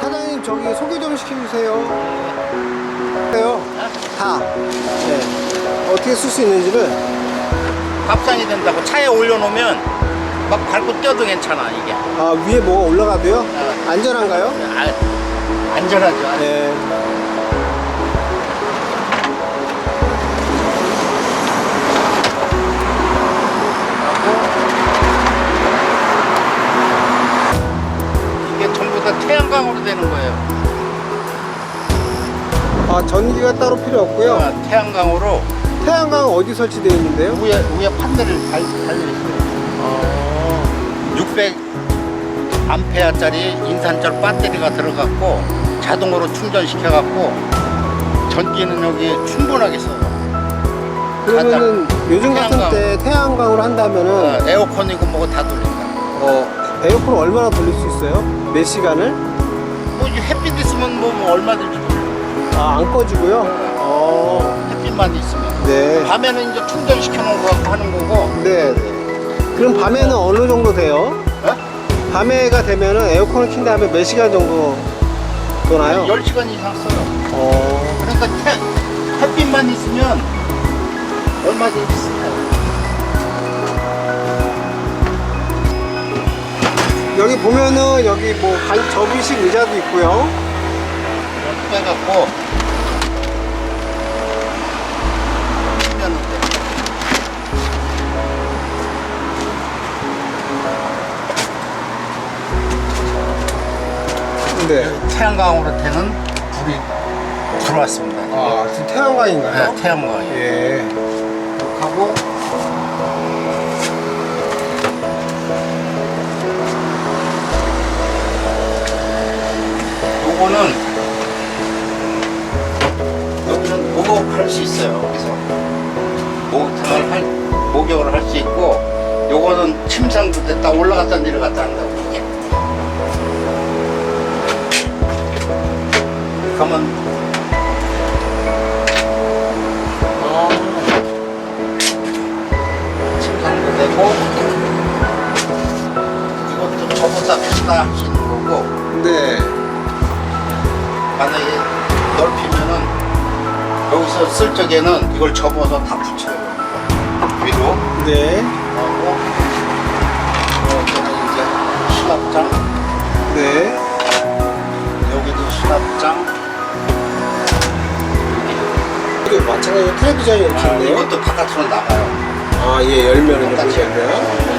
사장님 저기 소개 좀 시켜주세요. 해요. 다. 네. 어떻게 쓸 수 있는지를. 밥상이 된다고 차에 올려놓으면 막 밟고 뛰어도 괜찮아 이게 아 위에 뭐가 올라가도요? 안전한가요? 아, 안전하죠 네. 아 전기가 따로 필요 없고요. 아, 태양광으로 태양광 어디 설치되어 있는데요? 위에 위에 판넬을 달, 달려 있어요 아, 600 암페어짜리 인산철 배터리가 들어갔고 자동으로 충전시켜갖고 전기는 여기 충분하게 써요 그러면은 요즘 같은 태양광. 때 태양광으로 한다면은 어, 에어컨이고 뭐고 다 돌린다 어, 에어컨 얼마나 돌릴 수 있어요? 몇 시간을? 뭐 이제 햇빛 있으면 뭐, 뭐 얼마든지 돌려 아, 안 꺼지고요? 어, 햇빛만 있으면 네. 밤에는 이제 충전시켜 놓은 거 하는 거고 네, 네. 그럼 밤에는 어느 정도 돼요? 어? 밤에가 되면은 에어컨을 킨 다음에 몇 시간 정도 도나요? 10시간 이상 써요 어, 그러니까 태, 햇빛만 있으면 얼마든지 써요 여기 보면은 여기 뭐 간, 접이식 의자도 있고요. 빼갖고 돼. 네. 태양광으로 되는 불이 들어왔습니다 아, 지금 태양광인가요? 네, 태양광이 예. 하고 있어요 여기서 목욕탕을 할 목욕을 할 수 있고 요거는 침상도 됐다 올라갔다 내려갔다 한다고 이게 그러면 침상도 되고 이것도 할수 있는 거고 네. 만약에 넓히면은 여기서 쓸 적에는 이걸 접어서 다 붙여요 위로 네. 하고 여기는 이제 수납장 네. 여기도 수납장 이게 마찬가지로 텔레비전이 이렇게 아, 있네요. 이것도 바깥으로 나가요 아, 예, 열면은 이렇게 바깥에 열면.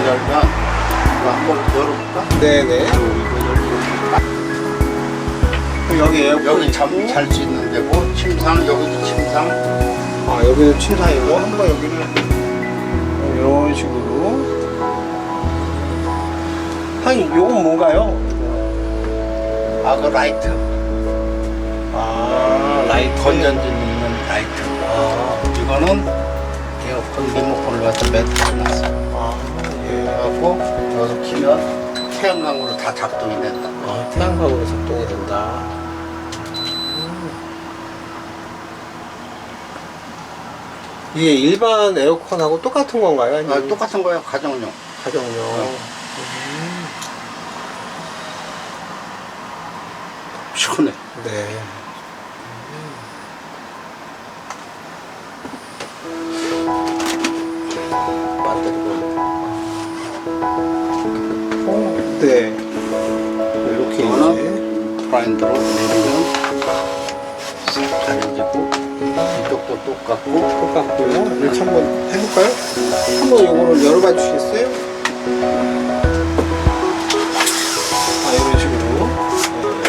열면 이거 한번 열어볼까? 네네. 이거 열고 여기 에어컨. 여기 잠잘수 있는 데고 침상 여기도 침상 아, 여기는 침상이고, 한 번 여기는 이런 식으로. 한, 요건 뭔가요? 아 그 라이트 아, 라이트. 건전지 있는 라이트 아, 이거는 에어컨 리모컨을 갖다 매트 놨어 아, 예. 그래갖고 여기서 키면 태양광으로 다 작동이 된다 아, 태양광으로 작동이 된다. 이게 일반 에어컨하고 똑같은 건가요? 아, 아니면 똑같은 거예요 가정용 가정용. 시원해 네. 어, 네. 이렇게 이거는 이제 브라인드로 내리면 싹 가려지고 이쪽도 똑같고 똑같고요. 이렇게 한번 해볼까요? 한번 요거를 열어봐 주시겠어요? 아, 이런 식으로. 네.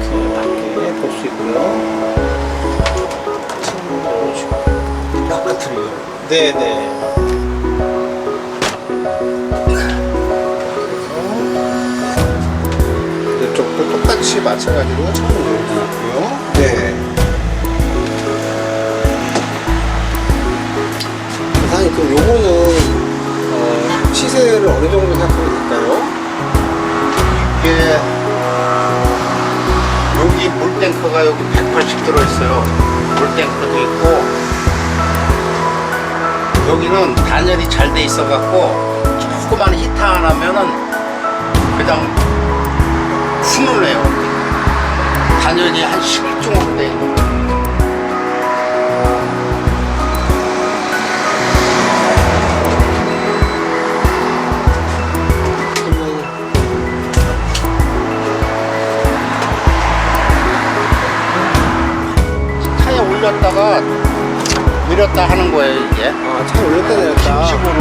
이렇게 밖에 볼 수 있고요. 이런 식으로. 바깥으로 네네. 똑같이 마찬가지로 창문 열고 있고요. 네. 사장님, 그럼 요거는 어, 시세를 어느 정도 생각하면 될까요? 이게 여기 물탱크 탱크가 여기 180 들어있어요. 물 탱크도 있고 여기는 단열이 잘 돼 있어갖고 조그만 히터 안 하면은 그냥 훈훈해요. 단열이 한 11종으로 돼 있는 거예요. 차에 올렸다가 내렸다 하는 거예요 이게. 아, 차 올렸다 내렸다. 식으로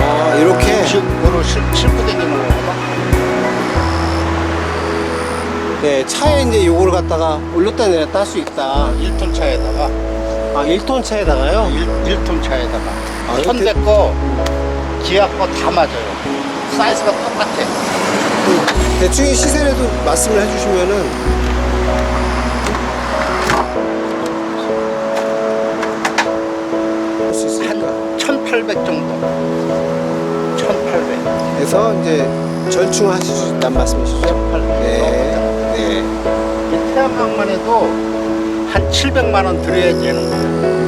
아, 이렇게. 식으로 싣고 다니는 거 네, 차에 이제 요거를 갖다가 올렸다 내렸다 할 수 있다. 1톤 차에다가 아, 1톤 차에다가요? 1, 톤 차에다가 아, 현대 이렇게- 거 기아 거 다 맞아요. 사이즈가 똑같아. 대충 이 시세라도 말씀을 해주시면은 할 수 있으니까. 한 1,800 정도. 1,800. 그래서 이제 절충하실 수 있다는 말씀이시죠? 1,800. 네, 네. 이 태양광만 해도 한 700만 원 들여야 되는 거예요.